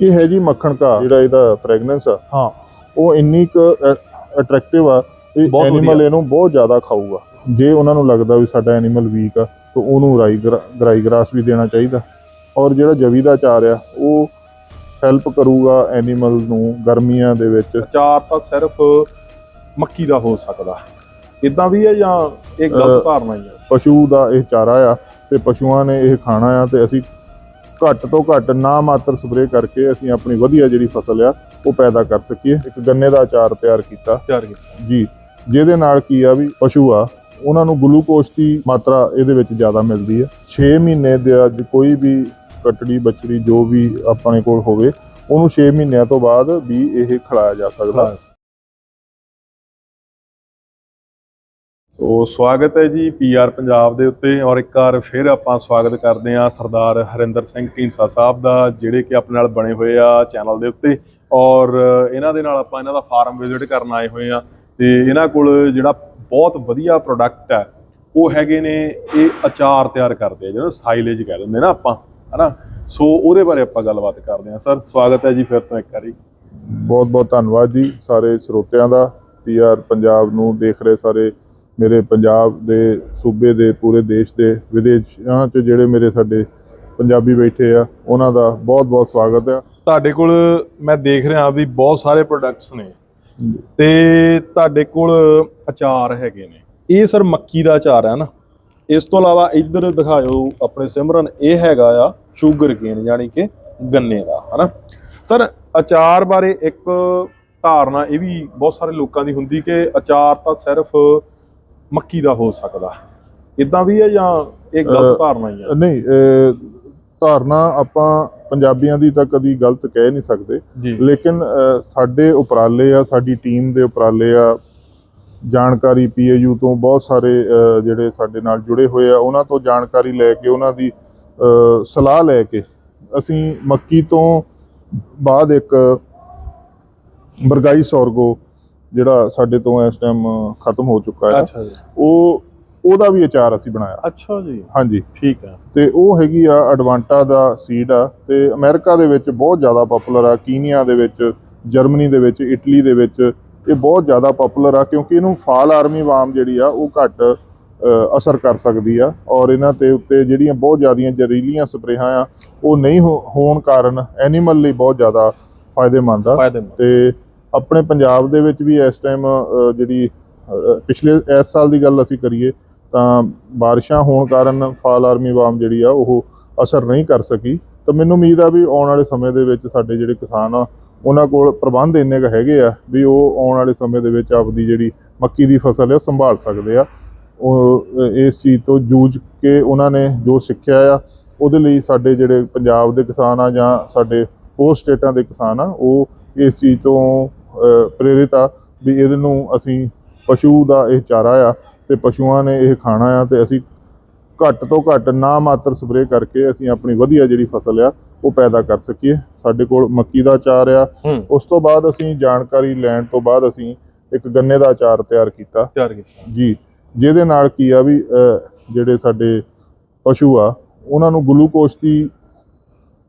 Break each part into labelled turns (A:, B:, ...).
A: ਇਹ ਹੈ ਜੀ ਮੱਖਣ ਘਾਹ ਜਿਹੜਾ ਇਹਦਾ ਫ੍ਰੈਗਨੈਂਸ ਆ।
B: ਹਾਂ।
A: ਉਹ ਇੰਨੀ ਕੁ ਅਟਰੈਕਟਿਵ ਆ ਇਹ
B: ਬਹੁਤ
A: ਐਨੀਮਲ। ਇਹਨੂੰ ਬਹੁਤ ਜ਼ਿਆਦਾ ਖਾਊਗਾ। ਜੇ ਉਹਨਾਂ ਨੂੰ ਲੱਗਦਾ ਵੀ ਸਾਡਾ ਐਨੀਮਲ ਵੀਕ ਆ ਤਾਂ ਉਹਨੂੰ ਰਾਈ ਗਰਾ- ਗਰਾਈ ਗਰਾਸ ਵੀ ਦੇਣਾ ਚਾਹੀਦਾ। ਔਰ ਜਿਹੜਾ ਜਵੀ ਦਾ ਚਾਰ ਆ ਉਹ ਹੈਲਪ ਕਰੂਗਾ ਐਨੀਮਲ ਨੂੰ ਗਰਮੀਆਂ ਦੇ ਵਿੱਚ।
B: ਅਚਾਰ ਤਾਂ ਸਿਰਫ ਮੱਕੀ ਦਾ ਹੋ ਸਕਦਾ। ਇਦਾਂ ਵੀ ਹੈ ਜਾਂ ਇਹ ਗਲਤ ਧਾਰਨਾ ਹੀ ਹੈ?
A: ਪਸ਼ੂ ਦਾ ਇਹ ਚਾਰਾ ਆ ਤੇ ਪਸ਼ੂਆਂ ਨੇ ਇਹ ਖਾਣਾ ਆ ਤੇ ਅਸੀਂ ਘੱਟ ਤੋਂ ਘੱਟ ਨਾ ਮਾਤਰ ਸਪਰੇਅ ਕਰਕੇ ਅਸੀਂ ਆਪਣੀ ਵਧੀਆ ਜਿਹੜੀ ਫਸਲ ਆ ਉਹ ਪੈਦਾ ਕਰ ਸਕੀਏ। ਇੱਕ ਗੰਨੇ ਦਾ ਅਚਾਰ ਤਿਆਰ ਕੀਤਾ।
B: ਤਿਆਰ ਕੀਤਾ।
A: ਜੀ ਜਿਹਦੇ ਨਾਲ ਕੀ ਆ ਵੀ ਪਸ਼ੂ ਆ ਉਹਨਾਂ ਨੂੰ ਗਲੂਕੋਜ਼ ਦੀ ਮਾਤਰਾ ਇਹਦੇ ਵਿੱਚ ਜ਼ਿਆਦਾ ਮਿਲਦੀ ਹੈ 6 ਮਹੀਨੇ ਦੇ ਅੱਜ ਕੋਈ ਵੀ ਕਟੜੀ ਬੱਚੜੀ ਜੋ ਵੀ ਆਪਣੇ ਕੋਲ ਹੋਵੇ ਉਹਨੂੰ 6 ਮਹੀਨਿਆਂ ਤੋਂ ਬਾਅਦ ਵੀ ਇਹ ਖਿਲਾਇਆ ਜਾ ਸਕਦਾ।
B: ਸੋ ਸਵਾਗਤ ਹੈ ਜੀ ਪੀਆਰ ਪੰਜਾਬ ਦੇ ਉੱਤੇ ਔਰ ਇੱਕ ਵਾਰ ਫਿਰ ਆਪਾਂ ਸਵਾਗਤ ਕਰਦੇ ਹਾਂ ਸਰਦਾਰ ਹਰਿੰਦਰ ਸਿੰਘ ਢੀਂਸਾ ਸਾਹਿਬ ਦਾ, ਜਿਹੜੇ ਕਿ ਆਪਣੇ ਨਾਲ ਬਣੇ ਹੋਏ ਆ ਚੈਨਲ ਦੇ ਉੱਤੇ ਔਰ ਇਹਨਾਂ ਦੇ ਨਾਲ ਆਪਾਂ ਇਹਨਾਂ ਦਾ ਫਾਰਮ ਵਿਜ਼ਿਟ ਕਰਨ ਆਏ ਹੋਏ ਆ ਤੇ ਇਹਨਾਂ ਕੋਲ ਜਿਹੜਾ ਬਹੁਤ ਵਧੀਆ ਪ੍ਰੋਡਕਟ ਹੈ, ਉਹ ਹੈਗੇ ਨੇ, ਇਹ ਅਚਾਰ ਤਿਆਰ ਕਰਦੇ ਆ, ਜਿਹਨੂੰ ਸਾਈਲੇਜ ਕਹਿ ਦਿੰਦੇ ਨਾ ਆਪਾਂ, ਹਨਾ? ਸੋ ਉਹਦੇ ਬਾਰੇ ਆਪਾਂ ਗੱਲਬਾਤ ਕਰਦੇ ਹਾਂ। ਸਰ, ਸਵਾਗਤ ਹੈ ਜੀ ਫਿਰ ਤੋਂ ਇੱਕ ਵਾਰੀ।
A: ਬਹੁਤ ਬਹੁਤ ਧੰਨਵਾਦ ਜੀ ਸਾਰੇ ਸਰੋਤਿਆਂ ਦਾ ਪੀਆਰ ਪੰਜਾਬ ਨੂੰ ਦੇਖ ਰਹੇ ਸਾਰੇ ਮੇਰੇ ਪੰਜਾਬ ਦੇ ਸੂਬੇ ਦੇ, ਪੂਰੇ ਦੇਸ਼ ਦੇ ਵਿਦੇਸ਼ਾਂ 'ਚ ਜਿਹੜੇ ਮੇਰੇ ਸਾਡੇ ਪੰਜਾਬੀ ਬੈਠੇ ਆ, ਉਹਨਾਂ ਦਾ ਬਹੁਤ ਬਹੁਤ ਸਵਾਗਤ ਆ।
B: ਤੁਹਾਡੇ ਕੋਲ ਮੈਂ ਦੇਖ ਰਿਹਾ ਵੀ ਬਹੁਤ ਸਾਰੇ ਪ੍ਰੋਡਕਟਸ ਨੇ ਤੇ ਤੁਹਾਡੇ ਕੋਲ ਅਚਾਰ ਹੈਗੇ ਨੇ। ਇਹ ਸਰ ਮੱਕੀ ਦਾ ਅਚਾਰ ਹੈ ਨਾ। ਇਸ ਤੋਂ ਇਲਾਵਾ ਇੱਧਰ ਦਿਖਾਇਓ ਆਪਣੇ ਸਿਮਰਨ, ਇਹ ਹੈਗਾ ਆ ਸ਼ੂਗਰ ਕੇਨ ਯਾਨੀ ਕਿ ਗੰਨੇ ਦਾ, ਹਨਾ। ਸਰ, ਅਚਾਰ ਬਾਰੇ ਇੱਕ ਧਾਰਨਾ ਇਹ ਵੀ ਬਹੁਤ ਸਾਰੇ ਲੋਕਾਂ ਦੀ ਹੁੰਦੀ ਕਿ ਅਚਾਰ ਤਾਂ ਸਿਰਫ ਮੱਕੀ ਦਾ ਹੋ ਸਕਦਾ। ਇਦਾਂ ਵੀ ਹੈ ਜਾਂ ਇਹ ਗਲਤ ਧਾਰਨਾ ਹੀ ਹੈ?
A: ਨਹੀਂ ਧਾਰਨਾ ਆਪਾਂ ਪੰਜਾਬੀਆਂ ਦੀ ਤਾਂ ਕਦੀ ਗਲਤ ਕਹਿ ਨਹੀਂ ਸਕਦੇ। ਲੇਕਿਨ ਸਾਡੇ ਉਪਰਾਲੇ ਆ ਸਾਡੀ ਟੀਮ ਦੇ ਉਪਰਾਲੇ ਆ ਜਾਣਕਾਰੀ ਪੀਏਯੂ ਤੋਂ ਬਹੁਤ ਸਾਰੇ ਜਿਹੜੇ ਸਾਡੇ ਨਾਲ ਜੁੜੇ ਹੋਏ ਆ ਉਹਨਾਂ ਤੋਂ ਜਾਣਕਾਰੀ ਲੈ ਕੇ ਉਹਨਾਂ ਦੀ ਸਲਾਹ ਲੈ ਕੇ ਅਸੀਂ ਮੱਕੀ ਤੋਂ ਬਾਅਦ ਇੱਕ ਬਰਗਾਈ ਸੌਰਗੋ ਜਿਹੜਾ ਸਾਡੇ ਤੋਂ ਇਸ ਟਾਈਮ ਖਤਮ ਹੋ ਚੁੱਕਾ ਹੈ
B: ਅੱਛਾ ਜੀ।
A: ਉਹ ਉਹਦਾ ਵੀ ਅਚਾਰ ਅਸੀਂ ਬਣਾਇਆ।
B: ਅੱਛਾ ਜੀ।
A: ਹਾਂਜੀ।
B: ਠੀਕ ਹੈ।
A: ਤੇ ਉਹ ਹੈਗੀ ਆ ਐਡਵਾਂਟਾ ਦਾ ਸੀਡ ਆ ਤੇ ਅਮਰੀਕਾ ਦੇ ਵਿੱਚ ਬਹੁਤ ਜ਼ਿਆਦਾ ਪਪੂਲਰ ਆ ਕੀਨੀਆ ਦੇ ਵਿੱਚ ਜਰਮਨੀ ਦੇ ਵਿੱਚ ਇਟਲੀ ਦੇ ਵਿੱਚ ਇਹ ਬਹੁਤ ਜ਼ਿਆਦਾ ਪਪੂਲਰ ਆ ਕਿਉਂਕਿ ਇਹਨੂੰ ਫਾਲ ਆਰਮੀ ਵਾਮ ਜਿਹੜੀ ਆ ਉਹ ਘੱਟ ਅਸਰ ਕਰ ਸਕਦੀ ਆ ਔਰ ਇਹਨਾਂ ਤੇ ਉੱਤੇ ਜਿਹੜੀਆਂ ਬਹੁਤ ਜ਼ਿਆਦੀਆਂ ਜ਼ਹਿਰੀਲੀਆਂ ਸਪਰੇਹਾਂ ਆ ਉਹ ਨਹੀਂ ਹੋਣ ਕਾਰਨ ਐਨੀਮਲ ਲਈ ਬਹੁਤ ਜ਼ਿਆਦਾ ਫਾਇਦੇਮੰਦ ਆ। ਤੇ ਆਪਣੇ ਪੰਜਾਬ ਦੇ ਵਿੱਚ ਵੀ ਇਸ ਟਾਈਮ ਜਿਹੜੀ ਪਿਛਲੇ ਇਸ ਸਾਲ ਦੀ ਗੱਲ ਅਸੀਂ ਕਰੀਏ ਤਾਂ ਬਾਰਿਸ਼ਾਂ ਹੋਣ ਕਾਰਨ ਫਾਲ ਆਰਮੀ ਵਾਮ ਜਿਹੜੀ ਆ ਉਹ ਅਸਰ ਨਹੀਂ ਕਰ ਸਕੀ। ਤਾਂ ਮੈਨੂੰ ਉਮੀਦ ਆ ਵੀ ਆਉਣ ਵਾਲੇ ਸਮੇਂ ਦੇ ਵਿੱਚ ਸਾਡੇ ਜਿਹੜੇ ਕਿਸਾਨ ਆ, ਉਹਨਾਂ ਕੋਲ ਪ੍ਰਬੰਧ ਇੰਨੇ ਕੁ ਹੈਗੇ ਆ ਵੀ ਉਹ ਆਉਣ ਵਾਲੇ ਸਮੇਂ ਦੇ ਵਿੱਚ ਆਪਦੀ ਜਿਹੜੀ ਮੱਕੀ ਦੀ ਫਸਲ ਹੈ ਉਹ ਸੰਭਾਲ ਸਕਦੇ ਆ। ਉਹ ਇਸ ਚੀਜ਼ ਤੋਂ ਜੂਝ ਕੇ ਉਹਨਾਂ ਨੇ ਜੋ ਸਿੱਖਿਆ ਆ, ਉਹਦੇ ਲਈ ਸਾਡੇ ਜਿਹੜੇ ਪੰਜਾਬ ਦੇ ਕਿਸਾਨ ਆ ਜਾਂ ਸਾਡੇ ਹੋਰ ਸਟੇਟਾਂ ਦੇ ਕਿਸਾਨ ਆ, ਉਹ ਇਸ ਚੀਜ਼ ਤੋਂ ਪ੍ਰੇਰਿਤ ਆ ਵੀ ਇਹਦੇ ਨੂੰ ਅਸੀਂ ਪਸ਼ੂ ਦਾ ਇਹ ਚਾਰਾ ਆ ਤੇ ਪਸ਼ੂਆਂ ਨੇ ਇਹ ਖਾਣਾ ਆ ਤੇ ਅਸੀਂ ਘੱਟ ਤੋਂ ਘੱਟ ਨਾ ਮਾਤਰ ਸਪਰੇਅ ਕਰਕੇ ਅਸੀਂ ਆਪਣੀ ਵਧੀਆ ਜਿਹੜੀ ਫਸਲ ਆ ਉਹ ਪੈਦਾ ਕਰ ਸਕੀਏ। ਸਾਡੇ ਕੋਲ ਮੱਕੀ ਦਾ ਅਚਾਰ ਆ। ਉਸ ਤੋਂ ਬਾਅਦ ਅਸੀਂ ਜਾਣਕਾਰੀ ਲੈਣ ਤੋਂ ਬਾਅਦ ਅਸੀਂ ਇੱਕ ਗੰਨੇ ਦਾ ਅਚਾਰ ਤਿਆਰ ਕੀਤਾ।
B: ਤਿਆਰ ਕੀਤਾ।
A: ਜੀ। ਜਿਹਦੇ ਨਾਲ ਕੀ ਆ ਵੀ ਜਿਹੜੇ ਸਾਡੇ ਪਸ਼ੂ ਆ ਉਹਨਾਂ ਨੂੰ ਗਲੂਕੋਜ਼ ਦੀ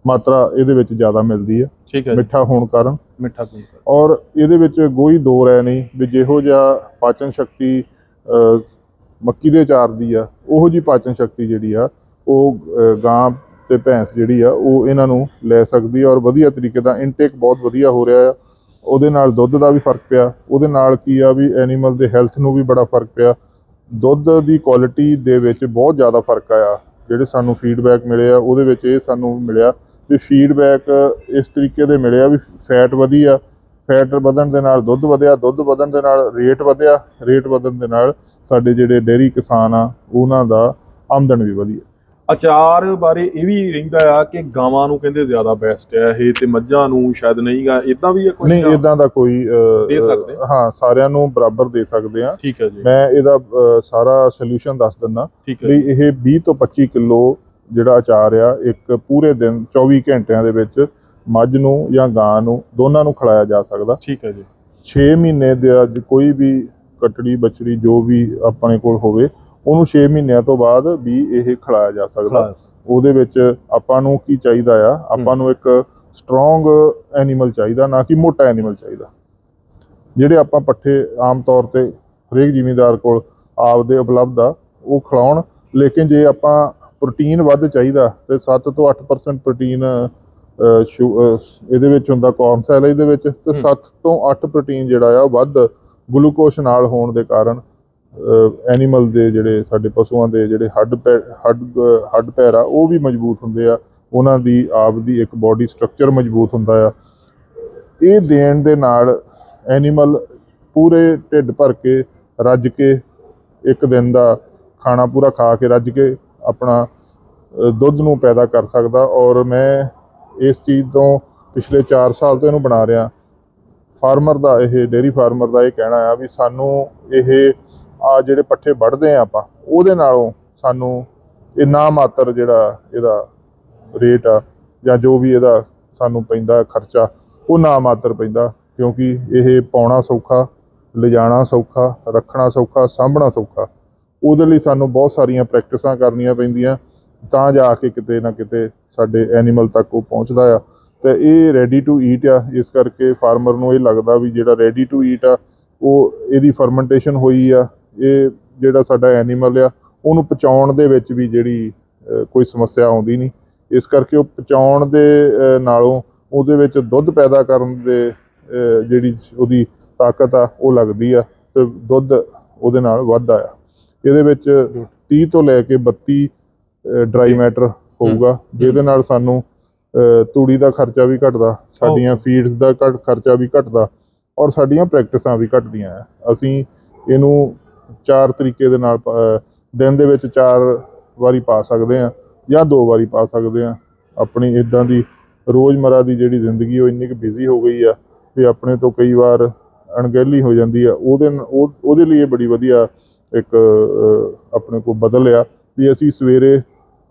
A: ਮਾਤਰਾ ਇਹਦੇ ਵਿੱਚ ਜ਼ਿਆਦਾ ਮਿਲਦੀ ਹੈ
B: ਠੀਕ ਹੈ ਜੀ।
A: ਮਿੱਠਾ ਹੋਣ ਕਾਰਨ।
B: ਮਿੱਠਾ ਗੁੜ
A: ਔਰ ਇਹਦੇ ਵਿੱਚ ਕੋਈ ਦੋ ਰਹਿ ਨਹੀਂ ਵੀ ਜਿਹੋ ਜਿਹਾ ਪਾਚਨ ਸ਼ਕਤੀ ਮੱਕੀ ਦੇ ਚਾਰ ਦੀ ਆ, ਉਹੋ ਜੀ ਪਾਚਨ ਸ਼ਕਤੀ ਜਿਹੜੀ ਆ, ਉਹ ਗਾਂ ਤੇ ਭੈਂਸ ਜਿਹੜੀ ਆ, ਉਹ ਇਹਨਾਂ ਨੂੰ ਲੈ ਸਕਦੀ ਆ ਔਰ ਵਧੀਆ ਤਰੀਕੇ ਦਾ ਇਨਟੇਕ ਬਹੁਤ ਵਧੀਆ ਹੋ ਰਿਹਾ ਆ। ਉਹਦੇ ਨਾਲ ਦੁੱਧ ਦਾ ਵੀ ਫ਼ਰਕ ਪਿਆ, ਉਹਦੇ ਨਾਲ ਕੀ ਆ ਵੀ ਐਨੀਮਲ ਦੇ ਹੈਲਥ ਨੂੰ ਵੀ ਬੜਾ ਫ਼ਰਕ ਪਿਆ। ਦੁੱਧ ਦੀ ਕੁਆਲਿਟੀ ਦੇ ਵਿੱਚ ਬਹੁਤ ਜ਼ਿਆਦਾ ਫ਼ਰਕ ਆਇਆ, ਜਿਹੜੇ ਸਾਨੂੰ ਫੀਡਬੈਕ ਮਿਲੇ ਆ, ਉਹਦੇ ਵਿੱਚ ਇਹ ਸਾਨੂੰ ਮਿਲਿਆ ਵੀ ਫੀਡਬੈਕ ਇਸ ਤਰੀਕੇ ਦੇ ਮਿਲਿਆ ਵੀ ਫੈਟ ਵਧੀ ਆ ਫੈਟ ਵਧਣ ਦੇ ਨਾਲ ਦੁੱਧ ਵਧਿਆ ਦੁੱਧ ਵਧਣ ਦੇ ਨਾਲ ਰੇਟ ਵਧਿਆ ਰੇਟ ਵਧਣ ਦੇ ਨਾਲ ਸਾਡੇ ਜਿਹੜੇ ਡੇਅਰੀ ਕਿਸਾਨ ਆ ਉਹਨਾਂ ਦਾ ਆਮਦਨ ਵੀ ਵਧੀ
B: ਅਚਾਰ ਬਾਰੇ ਇਹ ਵੀ ਰਹਿੰਦਾ ਆ ਕਿ ਗਾਵਾਂ ਨੂੰ ਕਹਿੰਦੇ ਜ਼ਿਆਦਾ ਬੈਸਟ ਹੈ ਇਹ ਤੇ ਮੱਝਾਂ ਨੂੰ ਸ਼ਾਇਦ ਨਹੀਂਗਾ ਇਦਾਂ ਵੀ ਹੈ ਕੋਈ
A: ਨਹੀਂ ਇਦਾਂ ਦਾ ਕੋਈ
B: ਦੇ ਸਕਦੇ?
A: ਹਾਂ ਸਾਰਿਆਂ ਨੂੰ ਬਰਾਬਰ ਦੇ ਸਕਦੇ ਆ
B: ਠੀਕ ਹੈ ਜੀ
A: ਮੈਂ ਇਹਦਾ ਸਾਰਾ ਸੋਲੂਸ਼ਨ ਦੱਸ ਦਿੰਦਾ ਵੀ। ਇਹ 20 ਤੋਂ 25 ਕਿਲੋ ਜਿਹੜਾ ਅਚਾਰ ਆ ਇੱਕ ਪੂਰੇ ਦਿਨ 24 ਘੰਟਿਆਂ ਦੇ ਵਿੱਚ ਮੱਝ ਨੂੰ ਜਾਂ ਗਾਂ ਨੂੰ ਦੋਨਾਂ ਨੂੰ ਖਿਲਾਇਆ ਜਾ ਸਕਦਾ।
B: ਠੀਕ ਹੈ ਜੀ।
A: 6 ਮਹੀਨੇ ਦੇ ਅੱਜ ਕੋਈ ਵੀ ਕਟੜੀ ਬਛੜੀ ਜੋ ਵੀ ਆਪਣੇ ਕੋਲ ਹੋਵੇ ਉਹਨੂੰ 6 ਮਹੀਨਿਆਂ ਤੋਂ ਬਾਅਦ ਵੀ ਇਹ ਖਿਲਾਇਆ ਜਾ ਸਕਦਾ। ਉਹਦੇ ਵਿੱਚ ਆਪਾਂ ਨੂੰ ਕੀ ਚਾਹੀਦਾ ਆ? ਆਪਾਂ ਨੂੰ ਇੱਕ ਸਟਰੋਂਗ ਐਨੀਮਲ ਚਾਹੀਦਾ ਨਾ ਕਿ ਮੋਟਾ ਐਨੀਮਲ ਚਾਹੀਦਾ। ਜਿਹੜੇ ਆਪਾਂ ਪੱਠੇ ਆਮ ਤੌਰ ਤੇ ਹਰੇਕ ਜ਼ਿਮੀਂਦਾਰ ਕੋਲ ਆਪਦੇ ਉਪਲਬਧ ਆ ਉਹ ਖਿਲਾਉਣ। ਲੇਕਿਨ ਜੇ ਆਪਾਂ ਪ੍ਰੋਟੀਨ ਵੱਧ ਚਾਹੀਦਾ ਤੇ 7 ਤੋਂ 8% ਪ੍ਰੋਟੀਨ ਇਹਦੇ ਵਿੱਚ ਹੁੰਦਾ ਕੌਰਨ ਸੈਲੇਜ ਦੇ ਵਿੱਚ ਤੇ 7 ਤੋਂ 8 ਪ੍ਰੋਟੀਨ ਜਿਹੜਾ ਆ ਉਹ ਵੱਧ ਗਲੂਕੋਜ਼ ਨਾਲ ਹੋਣ ਦੇ ਕਾਰਨ ਐਨੀਮਲ ਦੇ ਜਿਹੜੇ ਸਾਡੇ ਪਸ਼ੂਆਂ ਦੇ ਜਿਹੜੇ ਹੱਡ ਹੱਡ ਹੱਡ ਪੈਰ ਆ ਉਹ ਵੀ ਮਜ਼ਬੂਤ ਹੁੰਦੇ ਆ। ਉਹਨਾਂ ਦੀ ਆਪ ਦੀ ਇੱਕ ਬਾਡੀ ਸਟਰਕਚਰ ਮਜ਼ਬੂਤ ਹੁੰਦਾ ਆ। ਇਹ ਦੇਣ ਦੇ ਨਾਲ ਐਨੀਮਲ ਪੂਰੇ ਢਿੱਡ ਭਰ ਕੇ ਰੱਜ ਕੇ ਇੱਕ ਦਿਨ ਦਾ ਖਾਣਾ ਪੂਰਾ ਖਾ ਕੇ ਰੱਜ ਕੇ ਆਪਣਾ ਦੁੱਧ ਨੂੰ ਪੈਦਾ ਕਰ ਸਕਦਾ ਔਰ ਮੈਂ ਇਸ ਚੀਜ਼ ਤੋਂ ਪਿਛਲੇ 4 ਸਾਲ ਤੋਂ ਇਹਨੂੰ ਬਣਾ ਰਿਹਾ। ਫਾਰਮਰ ਦਾ ਇਹ ਡੇਰੀ ਫਾਰਮਰ ਦਾ ਇਹ ਕਹਿਣਾ ਆ ਵੀ ਸਾਨੂੰ ਇਹ, ਆ ਜਿਹੜੇ ਪੱਠੇ ਵੱਢਦੇ ਆ ਆਪਾਂ, ਉਹਦੇ ਨਾਲੋਂ ਸਾਨੂੰ ਇਹ ਨਾ ਮਾਤਰ ਜਿਹੜਾ ਇਹਦਾ ਰੇਟ ਆ ਜਾਂ ਜੋ ਵੀ ਇਹਦਾ ਸਾਨੂੰ ਪੈਂਦਾ ਖਰਚਾ, ਉਹ ਨਾ ਮਾਤਰ ਪੈਂਦਾ ਕਿਉਂਕਿ ਇਹ ਪਾਉਣਾ ਸੌਖਾ, ਲਿਜਾਣਾ ਸੌਖਾ, ਰੱਖਣਾ ਸੌਖਾ, ਸਾਂਭਣਾ ਸੌਖਾ। ਉਹਦੇ ਲਈ ਸਾਨੂੰ ਬਹੁਤ ਸਾਰੀਆਂ ਪ੍ਰੈਕਟਿਸਾਂ ਕਰਨੀਆਂ ਪੈਂਦੀਆਂ, ਤਾਂ ਜਾ ਕੇ ਕਿਤੇ ਨਾ ਕਿਤੇ ਸਾਡੇ ਐਨੀਮਲ ਤੱਕ ਉਹ ਪਹੁੰਚਦਾ ਆ। ਤੇ ਇਹ ਰੈਡੀ ਟੂ ਈਟ ਆ, ਇਸ ਕਰਕੇ ਫਾਰਮਰ ਨੂੰ ਇਹ ਲੱਗਦਾ ਵੀ ਜਿਹੜਾ ਰੈਡੀ ਟੂ ਈਟ ਆ, ਉਹ ਇਹਦੀ ਫਰਮੈਂਟੇਸ਼ਨ ਹੋਈ ਆ। ਇਹ ਜਿਹੜਾ ਸਾਡਾ ਐਨੀਮਲ ਆ, ਉਹਨੂੰ ਪਚਾਉਣ ਦੇ ਵਿੱਚ ਵੀ ਜਿਹੜੀ ਕੋਈ ਸਮੱਸਿਆ ਆਉਂਦੀ ਨਹੀਂ। ਇਸ ਕਰਕੇ ਉਹ ਪਚਾਉਣ ਦੇ ਨਾਲੋਂ ਉਹਦੇ ਵਿੱਚ ਦੁੱਧ ਪੈਦਾ ਕਰਨ ਦੇ ਜਿਹੜੀ ਉਹਦੀ ਤਾਕਤ ਆ, ਉਹ ਲੱਗਦੀ ਆ ਤੇ ਦੁੱਧ ਉਹਦੇ ਨਾਲ ਵੱਧਦਾ ਆ। ਇਹਦੇ ਵਿੱਚ 30 ਤੋਂ ਲੈ ਕੇ 32 ਡਰਾਈ ਮੈਟਰ ਹੋਊਗਾ ਜਿਹਦੇ ਨਾਲ ਸਾਨੂੰ ਤੂੜੀ ਦਾ ਖਰਚਾ ਵੀ ਘਟਦਾ ਸਾਡੀਆਂ ਫੀਡਸ ਦਾ ਘੱਟ ਖਰਚਾ ਵੀ ਘਟਦਾ ਔਰ ਸਾਡੀਆਂ ਪ੍ਰੈਕਟਿਸਾਂ ਵੀ ਘਟਦੀਆਂ ਆ ਅਸੀਂ ਇਹਨੂੰ ਚਾਰ ਤਰੀਕੇ ਦੇ ਨਾਲ ਦਿਨ ਦੇ ਵਿੱਚ ਚਾਰ ਵਾਰੀ ਪਾ ਸਕਦੇ ਆ ਜਾਂ ਦੋ ਵਾਰੀ ਪਾ ਸਕਦੇ ਆ ਆਪਣੀ ਇਦਾਂ ਦੀ ਰੋਜ਼ਮਰਾ ਦੀ ਜਿਹੜੀ ਜ਼ਿੰਦਗੀ ਉਹ ਇੰਨੀ ਕੁ ਬਿਜ਼ੀ ਹੋ ਗਈ ਆ ਵੀ ਆਪਣੇ ਤੋਂ ਕਈ ਵਾਰ ਅਣਗਹਿਲੀ ਹੋ ਜਾਂਦੀ ਆ। ਉਹਦੇ ਉਹਦੇ ਲਈ ਇਹ ਬੜੀ ਵਧੀਆ ਇੱਕ ਆਪਣੇ ਕੋਲ ਬਦਲ ਆ ਵੀ ਅਸੀਂ ਸਵੇਰੇ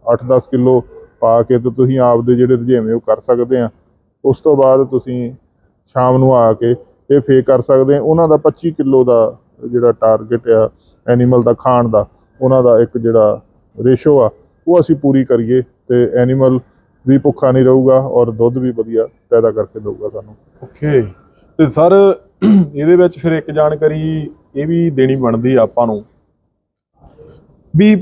A: 8-10 ਕਿਲੋ ਪਾ ਕੇ ਤੇ ਤੁਸੀਂ ਆਪਦੇ ਜਿਹੜੇ ਰੁਝੇਵੇਂ ਉਹ ਕਰ ਸਕਦੇ ਆ। ਉਸ ਤੋਂ ਬਾਅਦ ਤੁਸੀਂ ਸ਼ਾਮ ਨੂੰ ਆ ਕੇ ਇਹ ਫੇਕ ਕਰ ਸਕਦੇ ਉਹਨਾਂ ਦਾ 25 ਕਿਲੋ ਦਾ ਜਿਹੜਾ ਟਾਰਗੇਟ ਆ ਐਨੀਮਲ ਦਾ ਖਾਣ ਦਾ, ਉਹਨਾਂ ਦਾ ਇੱਕ ਜਿਹੜਾ ਰੇਸ਼ੋ ਆ, ਉਹ ਅਸੀਂ ਪੂਰੀ ਕਰੀਏ ਤੇ ਐਨੀਮਲ ਵੀ ਭੁੱਖਾ ਨਹੀਂ ਰਹੂਗਾ ਔਰ ਦੁੱਧ ਵੀ ਵਧੀਆ ਪੈਦਾ ਕਰਕੇ ਦੇਊਗਾ ਸਾਨੂੰ।
B: ਓਕੇ ਤੇ ਸਰ, ਇਹਦੇ ਵਿੱਚ ਫਿਰ ਇੱਕ ਜਾਣਕਾਰੀ ਇਹ ਵੀ ਦੇਣੀ ਬਣਦੀ ਆ ਆਪਾਂ ਨੂੰ ਵੀ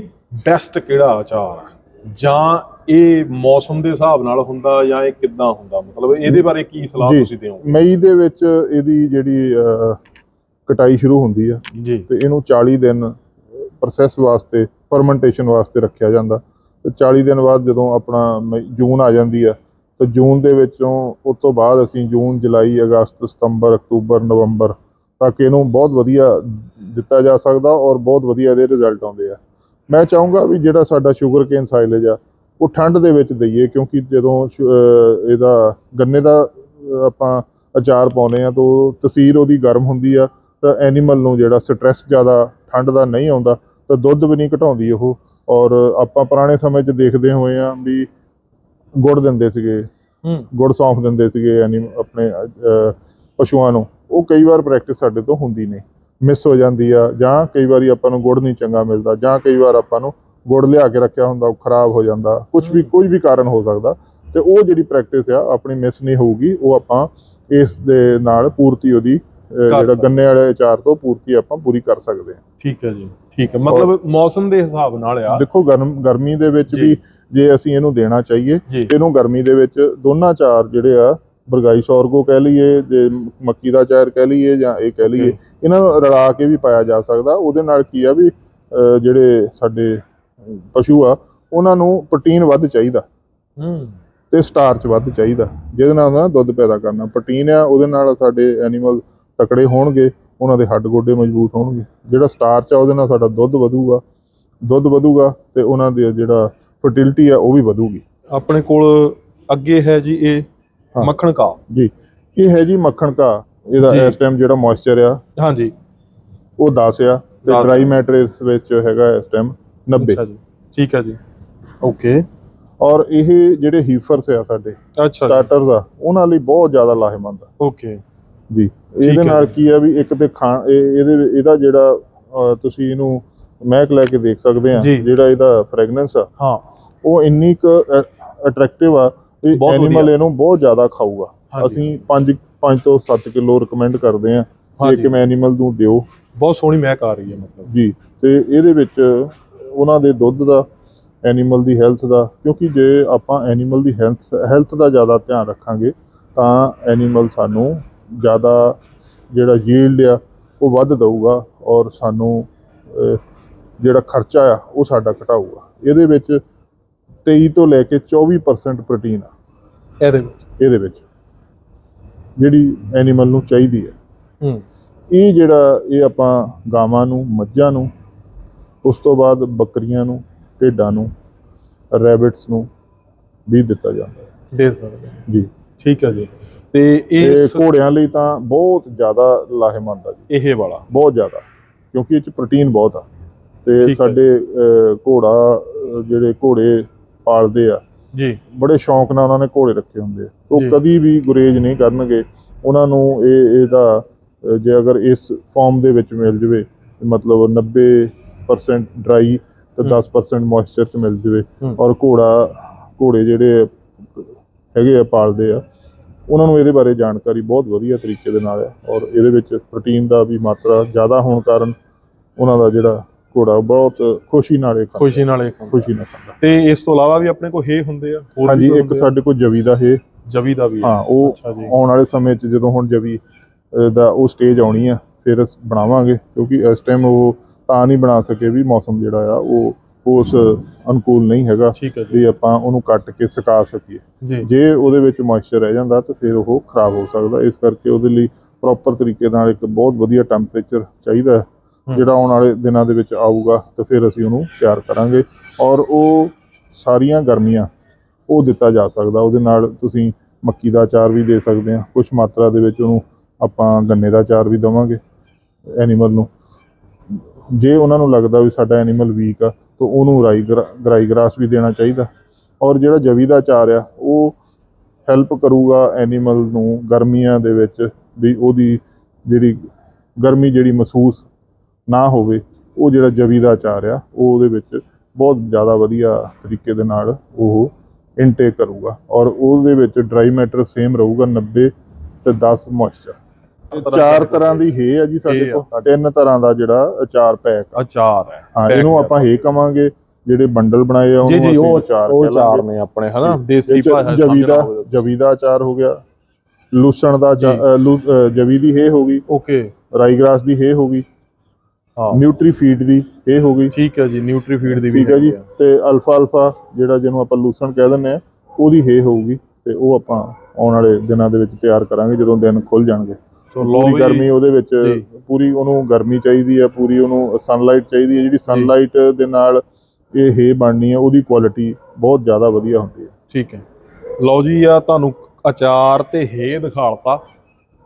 B: ਬੈਸਟ ਕਿਹੜਾ ਅਚਾਰ ਆ? ਜਾਂ ਇਹ ਮੌਸਮ ਦੇ ਹਿਸਾਬ ਨਾਲ ਹੁੰਦਾ ਜਾਂ ਇਹ ਕਿੱਦਾਂ ਹੁੰਦਾ? ਮਤਲਬ ਇਹਦੇ ਬਾਰੇ ਕੀ ਸਲਾਹ। ਤੁਸੀਂ ਦਿਓ
A: ਮਈ ਦੇ ਵਿੱਚ ਇਹਦੀ ਜਿਹੜੀ ਕਟਾਈ ਸ਼ੁਰੂ ਹੁੰਦੀ ਆ
B: ਜੀ।
A: ਤੇ ਇਹਨੂੰ 40 ਦਿਨ ਪ੍ਰੋਸੈਸ ਵਾਸਤੇ ਫਰਮੈਂਟੇਸ਼ਨ ਵਾਸਤੇ ਰੱਖਿਆ ਜਾਂਦਾ। ਤੇ 40 ਦਿਨ ਬਾਅਦ ਜਦੋਂ ਆਪਣਾ ਜੂਨ ਆ ਜਾਂਦੀ ਆ ਤੇ ਜੂਨ ਦੇ ਵਿੱਚੋਂ ਉਸ ਤੋਂ ਬਾਅਦ ਅਸੀਂ ਜੂਨ ਜੁਲਾਈ ਅਗਸਤ ਸਤੰਬਰ ਅਕਤੂਬਰ ਨਵੰਬਰ ਤੱਕ ਇਹਨੂੰ ਬਹੁਤ ਵਧੀਆ ਦਿੱਤਾ ਜਾ ਸਕਦਾ ਔਰ ਬਹੁਤ ਵਧੀਆ ਇਹਦੇ ਰਿਜ਼ਲਟ ਆਉਂਦੇ ਆ। ਮੈਂ ਚਾਹੂੰਗਾ ਵੀ ਜਿਹੜਾ ਸਾਡਾ ਸ਼ੂਗਰ ਕੇਨ ਸਾਈਲੇਜ ਆ ਉਹ ਠੰਡ ਦੇ ਵਿੱਚ ਦਈਏ ਕਿਉਂਕਿ ਜਦੋਂ ਇਹਦਾ ਗੰਨੇ ਦਾ ਆਪਾਂ ਅਚਾਰ ਪਾਉਨੇ ਆ ਤਾਂ ਉਹ ਤਸੀਰ ਉਹਦੀ ਗਰਮ ਹੁੰਦੀ ਆ ਤਾਂ ਐਨੀਮਲ ਨੂੰ ਜਿਹੜਾ ਸਟ੍ਰੈਸ ਜ਼ਿਆਦਾ ਠੰਡ ਦਾ ਨਹੀਂ ਆਉਂਦਾ ਤਾਂ ਦੁੱਧ ਵੀ ਨਹੀਂ ਘਟਾਉਂਦੀ ਉਹ। ਔਰ ਆਪਾਂ ਪੁਰਾਣੇ ਸਮੇਂ 'ਚ ਦੇਖਦੇ ਹੋਏ ਆ ਵੀ ਗੁੜ ਦਿੰਦੇ ਸੀਗੇ
B: ਹੂੰ।
A: ਗੁੜ ਸੌਂਫ ਦਿੰਦੇ ਸੀਗੇ ਯਾਨੀ ਆਪਣੇ ਪਸ਼ੂਆਂ ਨੂੰ। ਉਹ ਕਈ ਵਾਰ ਪ੍ਰੈਕਟਿਸ ਸਾਡੇ ਤੋਂ ਹੁੰਦੀ ਨਹੀਂ। ਮਿਸ ਹੋ ਜਾਂਦੀ ਆ ਜਾਂ ਕਈ ਵਾਰੀ ਆਪਾਂ ਨੂੰ ਗੁੜ ਨਹੀਂ ਚੰਗਾ ਮਿਲਦਾ ਜਾਂ ਕਈ ਵਾਰ ਆਪਾਂ ਨੂੰ ਗੁੜ ਲਿਆ ਕੇ ਰੱਖਿਆ ਹੁੰਦਾ ਉਹ ਖਰਾਬ ਹੋ ਜਾਂਦਾ ਕੁਝ ਵੀ ਕੋਈ ਵੀ ਕਾਰਨ ਹੋ ਸਕਦਾ। ਤੇ ਉਹ ਜਿਹੜੀ ਪ੍ਰੈਕਟਿਸ ਆ ਆਪਣੀ ਮਿਸ ਨਹੀਂ ਹੋਊਗੀ ਉਹ ਆਪਾਂ ਇਸ ਦੇ ਨਾਲ ਪੂਰਤੀ ਉਹਦੀ ਜਿਹੜਾ। ਗੰਨੇ ਵਾਲੇ ਅਚਾਰ ਤੋਂ ਪੂਰਤੀ ਆਪਾਂ ਪੂਰੀ ਕਰ ਸਕਦੇ ਹਾਂ।
B: ਠੀਕ ਹੈ ਜੀ ਠੀਕ ਹੈ। ਮਤਲਬ ਮੌਸਮ ਦੇ ਹਿਸਾਬ ਨਾਲ ਆ।
A: ਦੇਖੋ ਗਰਮ ਗਰਮੀ ਦੇ ਵਿੱਚ। ਵੀ ਜੇ ਅਸੀਂ ਇਹਨੂੰ ਦੇਣਾ ਚਾਹੀਏ ਇਹਨੂੰ ਗਰਮੀ ਦੇ ਵਿੱਚ ਦੋਨਾਂ ਚਾਰ ਜਿਹੜੇ ਆ ਬਰਗਾਈ ਸੌਰਗੋ ਕਹਿ ਲਈਏ ਜੇ ਮੱਕੀ ਦਾ ਚਾਰ ਕਹਿ ਲਈਏ ਜਾਂ ਇਹ ਕਹਿ ਲਈਏ। ਇਹਨਾਂ ਨੂੰ ਰਲਾ ਕੇ ਵੀ ਪਾਇਆ ਜਾ ਸਕਦਾ। ਉਹਦੇ ਨਾਲ ਕੀ ਆ ਵੀ ਜਿਹੜੇ ਸਾਡੇ ਪਸ਼ੂ ਆ ਉਹਨਾਂ ਨੂੰ ਪ੍ਰੋਟੀਨ ਵੱਧ ਚਾਹੀਦਾ।
B: ਹੂੰ।
A: ਤੇ ਸਟਾਰਚ ਵੱਧ ਚਾਹੀਦਾ। ਜਿਹਦੇ ਨਾਲ ਉਹਨਾਂ ਦੁੱਧ ਪੈਦਾ ਕਰਨਾ। ਪ੍ਰੋਟੀਨ ਆ ਉਹਦੇ ਨਾਲ ਸਾਡੇ ਐਨੀਮਲ ਤਕੜੇ ਹੋਣਗੇ ਉਹਨਾਂ ਦੇ ਹੱਡ ਗੋਡੇ ਮਜ਼ਬੂਤ ਹੋਣਗੇ। ਜਿਹੜਾ ਸਟਾਰਚ ਆ ਉਹਦੇ ਨਾਲ ਸਾਡਾ ਦੁੱਧ ਵਧੂਗਾ। ਦੁੱਧ ਵਧੂਗਾ ਤੇ ਉਹਨਾਂ ਦੇ ਜਿਹੜਾ ਫਰਟੀਲਿਟੀ ਆ ਉਹ ਵੀ ਵਧੂਗੀ।
B: ਆਪਣੇ ਕੋਲ ਅੱਗੇ ਹੈ ਜੀ ਇਹ
A: ਹਾਂ।
B: ਮੱਖਣ ਕਾ
A: ਜੀ। ਇਹ ਹੈ ਜੀ ਮੱਖਣ ਕਾ ਇਹਦਾ
B: ਜੀ।
A: ਇਸ ਟਾਈਮ ਜਿਹੜਾ ਮੋਇਸਚਰ ਆ
B: ਹਾਂਜੀ।
A: ਉਹ 10 ਆ ਤੇ
B: 10
A: ਡਰਾਈ ਮੈਟਰ ਇਸ ਵਿੱਚ ਹੈਗਾ ਇਸ ਟਾਈਮ 90
B: ਅੱਛਾ ਜੀ। ਠੀਕ ਹੈ ਜੀ। ਓਕੇ।
A: ਔਰ ਇਹ ਜਿਹੜੇ ਹੀਫਰਸ ਆ ਸਾਡੇ
B: ਅੱਛਾ ਜੀ।
A: ਸਟਾਰਟਰਸ ਆ ਉਹਨਾਂ ਲਈ ਬਹੁਤ ਜ਼ਿਆਦਾ ਲਾਹੇਮੰਦ ਆ।
B: ਓਕੇ।
A: ਜੀ।
B: ਹੈ
A: ਇਹਦੇ ਨਾਲ
B: ਜੀ।
A: ਕੀ ਆ ਵੀ ਇੱਕ ਤੇ ਖਾਣ ਇਹ- ਇਹਦੇ ਇਹਦਾ ਜਿਹੜਾ ਅਹ, ਤੁਸੀਂ ਇਹਨੂੰ ਮਹਿਕ ਲੈ ਕੇ ਦੇਖ ਸਕਦੇ ਆ
B: ਜੀ।
A: ਜਿਹੜਾ ਇਹਦਾ ਫ੍ਰੈਗਨੈਂਸ ਆ
B: ਹਾਂ।
A: ਉਹ ਇੰਨੀ ਕੁ ਅਟਰੈਕਟਿਵ ਆ
B: ਬਹੁਤ
A: ਐਨੀਮਲ। ਇਹਨੂੰ ਬਹੁਤ ਜ਼ਿਆਦਾ ਖਾਊਗਾ। ਅਸੀਂ 5 5 ਤੋਂ 7 ਕਿਲੋ ਰეკਮੈਂਡ ਕਰਦੇ ਆ ਕਿ। ਇੱਕ ਐਨੀਮਲ ਨੂੰ ਦਿਓ
B: ਬਹੁਤ ਸੋਹਣੀ ਮਹਿਕ ਆ ਰਹੀ ਹੈ ਮਤਲਬ
A: ਜੀ ਤੇ ਇਹਦੇ ਵਿੱਚ ਉਹਨਾਂ ਦੇ ਦੁੱਧ ਦਾ ਐਨੀਮਲ ਦੀ ਹੈਲਥ ਦਾ ਕਿਉਂਕਿ ਜੇ ਆਪਾਂ ਐਨੀਮਲ ਦੀ ਹੈਲਥ ਹੈਲਥ ਦਾ ਜ਼ਿਆਦਾ ਧਿਆਨ ਰੱਖਾਂਗੇ ਤਾਂ ਐਨੀਮਲ ਸਾਨੂੰ ਜ਼ਿਆਦਾ ਜਿਹੜਾ ਯੀਲਡ ਆ ਉਹ ਵੱਧ ਦਊਗਾ ਔਰ ਸਾਨੂੰ ਜਿਹੜਾ ਖਰਚਾ ਆ ਉਹ ਸਾਡਾ ਘਟਾਊਗਾ ਇਹਦੇ ਵਿੱਚ 23 ਤੋਂ ਲੈ ਕੇ 24% ਪ੍ਰੋਟੀਨ ਆ।
B: ਇਹਦੇ ਵਿੱਚ?
A: ਇਹਦੇ ਵਿੱਚ। ਜਿਹੜੀ ਐਨੀਮਲ ਨੂੰ ਚਾਹੀਦੀ ਹੈ।
B: ਹੂੰ।
A: ਇਹ ਜਿਹੜਾ ਇਹ ਆਪਾਂ ਗਾਵਾਂ ਨੂੰ ਮੱਝਾਂ ਨੂੰ ਉਸ ਤੋਂ ਬਾਅਦ ਬੱਕਰੀਆਂ ਨੂੰ ਭੇਡਾਂ ਨੂੰ ਰੈਬਿਟਸ ਨੂੰ ਵੀ ਦਿੱਤਾ ਜਾਂਦਾ ਹੈ।
B: ਦੇ ਸਕਦੇ ਹਾਂ।
A: ਜੀ।
B: ਠੀਕ ਹੈ ਜੀ। ਤੇ
A: ਇਹ ਘੋੜਿਆਂ ਲਈ ਤਾਂ ਬਹੁਤ ਜ਼ਿਆਦਾ ਲਾਹੇਮੰਦ ਆ ਜੀ।
B: ਇਹ ਵਾਲਾ।
A: ਬਹੁਤ ਜ਼ਿਆਦਾ। ਕਿਉਂਕਿ ਇਹ ਚ ਪ੍ਰੋਟੀਨ ਬਹੁਤ ਆ। ਤੇ
B: ਠੀਕ ਹੈ।
A: ਸਾਡੇ ਅਹ, ਘੋੜਾ ਅਹ, ਜਿਹੜੇ ਘੋੜੇ ਪਾਲਦੇ ਆ
B: ਜੀ
A: ਬੜੇ ਸ਼ੌਂਕ ਨਾਲ ਉਹਨਾਂ ਨੇ ਘੋੜੇ ਰੱਖੇ ਹੁੰਦੇ ਆ ਉਹ। ਕਦੀ ਵੀ ਗੁਰੇਜ ਨਹੀਂ ਕਰਨਗੇ ਉਹਨਾਂ ਨੂੰ ਇਹ ਇਹਦਾ ਜੇ ਅਗਰ ਇਸ ਫਾਰਮ ਦੇ ਵਿੱਚ ਮਿਲ ਜਵੇ ਮਤਲਬ 90% ਡਰਾਈ ਤੇ
B: ਹੂੰ।
A: 10% ਮੋਇਸਚਰ ਚ ਮਿਲ ਜਵੇ। ਔਰ ਘੋੜਾ ਘੋੜੇ ਜਿਹੜੇ ਹੈਗੇ ਆ ਪਾਲਦੇ ਆ ਉਹਨਾਂ ਨੂੰ ਇਹਦੇ ਬਾਰੇ ਜਾਣਕਾਰੀ ਬਹੁਤ ਵਧੀਆ ਤਰੀਕੇ ਦੇ ਨਾਲ ਹੈ ਔਰ ਇਹਦੇ ਵਿੱਚ ਪ੍ਰੋਟੀਨ ਦਾ ਵੀ ਮਾਤਰਾ ਜ਼ਿਆਦਾ ਹੋਣ ਕਾਰਨ ਉਹਨਾਂ ਦਾ ਜਿਹੜਾ ਘੋੜਾ ਬਹੁਤ ਖੁਸ਼ੀ ਨਾਲ ਇਹ ਖਾਂਦਾ।
B: ਖੁਸ਼ੀ ਨਾਲ ਇਹ ਖਾਂਦਾ।
A: ਖੁਸ਼ੀ ਨਾਲ ਖਾਂਦਾ।
B: ਤੇ ਇਸ ਤੋਂ ਇਲਾਵਾ ਵੀ ਆਪਣੇ ਕੋਲ ਹੇ ਹੁੰਦੇ ਆ ਹੋਰ
A: ਹਾਂਜੀ ਇੱਕ? ਸਾਡੇ ਕੋਲ ਜਵੀ ਦਾ ਇਹ
B: ਜਵੀ ਦਾ ਵੀ ਹੈ।
A: ਹਾਂ ਉਹ ਆਉਣ ਵਾਲੇ ਸਮੇਂ 'ਚ ਜਦੋਂ ਹੁਣ ਜਵੀ ਦਾ ਉਹ ਸਟੇਜ ਆਉਣੀ ਆ ਫਿਰ ਬਣਾਵਾਂਗੇ ਕਿਉਂਕਿ ਇਸ ਟਾਈਮ ਉਹ ਤਾਂ ਨਹੀਂ ਬਣਾ ਸਕੇ ਵੀ ਮੌਸਮ ਜਿਹੜਾ ਆ ਉਹ ਉਸ ਅਨੁਕੂਲ ਨਹੀਂ ਹੈਗਾ
B: ਹੈ
A: ਵੀ ਆਪਾਂ ਉਹਨੂੰ ਕੱਟ ਕੇ ਸੁਕਾ ਸਕੀਏ।
B: ਜੀ।
A: ਉਹਦੇ ਵਿੱਚ ਮੋਇਸਚਰ ਰਹਿ ਜਾਂਦਾ ਤਾਂ ਫਿਰ ਉਹ ਖਰਾਬ ਹੋ ਸਕਦਾ। ਇਸ ਕਰਕੇ ਉਹਦੇ ਲਈ ਪ੍ਰੋਪਰ ਤਰੀਕੇ ਨਾਲ ਇੱਕ ਬਹੁਤ ਵਧੀਆ ਟੈਂਪਰੇਚਰ ਚਾਹੀਦਾ ਹੈ। ਜਿਹੜਾ ਆਉਣ ਵਾਲੇ ਦਿਨਾਂ ਦੇ ਵਿੱਚ ਆਊਗਾ ਤਾਂ ਫਿਰ ਅਸੀਂ ਉਹਨੂੰ ਤਿਆਰ ਕਰਾਂਗੇ ਔਰ ਉਹ ਸਾਰੀਆਂ ਗਰਮੀਆਂ ਉਹ ਦਿੱਤਾ ਜਾ ਸਕਦਾ। ਉਹਦੇ ਨਾਲ ਤੁਸੀਂ ਮੱਕੀ ਦਾ ਅਚਾਰ ਵੀ ਦੇ ਸਕਦੇ ਆ। ਕੁਝ ਮਾਤਰਾ ਦੇ ਵਿੱਚ ਉਹਨੂੰ ਆਪਾਂ ਗੰਨੇ ਦਾ ਅਚਾਰ ਵੀ ਦੇਵਾਂਗੇ ਐਨੀਮਲ ਨੂੰ। ਜੇ ਉਹਨਾਂ ਨੂੰ ਲੱਗਦਾ ਵੀ ਸਾਡਾ ਐਨੀਮਲ ਵੀਕ ਆ, ਤਾਂ ਉਹਨੂੰ ਰਾਈ ਗਰਾ- ਗਰਾਈ ਗਰਾਸ ਵੀ ਦੇਣਾ ਚਾਹੀਦਾ। ਔਰ ਜਿਹੜਾ ਜਵੀ ਦਾ ਅਚਾਰ ਆ, ਉਹ ਹੈਲਪ ਕਰੂਗਾ ਐਨੀਮਲ ਨੂੰ ਗਰਮੀਆਂ ਦੇ ਵਿੱਚ ਵੀ ਉਹਦੀ ਜਿਹੜੀ ਗਰਮੀ ਜਿਹੜੀ ਮਹਿਸੂਸ ਨਾ ਹੋਵੇ ਉਹ ਜਿਹੜਾ ਜਵੀ ਦਾ ਅਚਾਰ ਆ ਉਹ ਉਹਦੇ ਵਿੱਚ ਬਹੁਤ ਜ਼ਿਆਦਾ ਵਧੀਆ ਤਰੀਕੇ ਦੇ ਨਾਲ ਉਹ ਇਨਟੇਕ ਕਰੂਗਾ ਔਰ ਉਹਦੇ ਵਿੱਚ ਡਰਾਈ ਮੈਟਰ ਸੇਮ ਰਹੂਗਾ 90 ਤੇ 10 ਮੋਇਸਚਰ ਚਾਰ ਤਰ੍ਹਾਂ ਦੀ ਹੈ ਆ ਜੀ ਸਾਡੇ ਕੋਲ ਤਿੰਨ ਤਰ੍ਹਾਂ ਦਾ ਜਿਹੜਾ ਅਚਾਰ ਪੈਕ
B: ਅਚਾਰ ਹੈ
A: ਹਾਂ ਇਹਨੂੰ। ਆਪਾਂ ਹੇ ਕਵਾਂਗੇ ਜਿਹੜੇ ਬੰਡਲ ਬਣਾਏ ਆ ਉਹਨੂੰ ਅਸੀਂ
B: ਉਹ
A: ਅਚਾਰ
B: ਉਹ
A: ਕਹਿ ਲਾਂਗੇ।
B: ਚਾਰ ਨੇ ਆਪਣੇ ਹਨਾ ਦੇਸੀ ਭਾਸ਼ਾ
A: ਜਵੀ ਦਾ। ਜਵੀ ਦਾ ਅਚਾਰ ਹੋ ਗਿਆ ਲੂਸਣ ਦਾ ਜਵੀ ਦੀ ਹੈ ਹੋ ਗਈ
B: ਓਕੇ
A: ਰਾਈ ਗ੍ਰਾਸ ਦੀ ਹੈ ਹੋ ਗਈ
B: ਹਾਂ।
A: ਨਿਊਟਰੀ ਫੀਡ ਦੀ ਇਹ ਹੋ ਗਈ।
B: ਠੀਕ ਹੈ ਜੀ ਨਿਊਟਰੀ ਫੀਡ ਦੀ ਵੀ
A: ਠੀਕ ਹੈ ਜੀ। ਤੇ ਅਲਫਾ ਅਲਫਾ ਜਿਹੜਾ ਜਿਹਨੂੰ ਆਪਾਂ ਲੂਸਣ ਕਹਿ ਦਿੰਦੇ ਆ ਉਹਦੀ ਹੈ ਹੋਊਗੀ ਤੇ ਉਹ ਆਪਾਂ ਆਉਣ ਵਾਲੇ ਦਿਨਾਂ ਦੇ ਵਿੱਚ ਤਿਆਰ ਕਰਾਂਗੇ ਜਦੋਂ ਦਿਨ ਖੁੱਲ ਜਾਣਗੇ।
B: ਸੋ ਲੋ
A: ਗਰਮੀ ਉਹਦੇ ਵਿੱਚ। ਪੂਰੀ ਉਹਨੂੰ ਗਰਮੀ ਚਾਹੀਦੀ ਹੈ ਪੂਰੀ ਉਹਨੂੰ ਸਨਲਾਈਟ ਚਾਹੀਦੀ ਹੈ ਜਿਹੜੀ ਸਨਲਾਈਟ ਦੇ ਨਾਲ ਇਹ ਹੈ ਬਣਨੀ ਹੈ ਉਹਦੀ ਕੁਆਲਿਟੀ ਬਹੁਤ ਜ਼ਿਆਦਾ ਵਧੀਆ ਹੁੰਦੀ ਹੈ।
B: ਠੀਕ ਹੈ। ਲਓ ਜੀ ਆ ਤੁਹਾਨੂੰ ਅਚਾਰ ਤੇ ਹੇ ਦਿਖਾਲਤਾ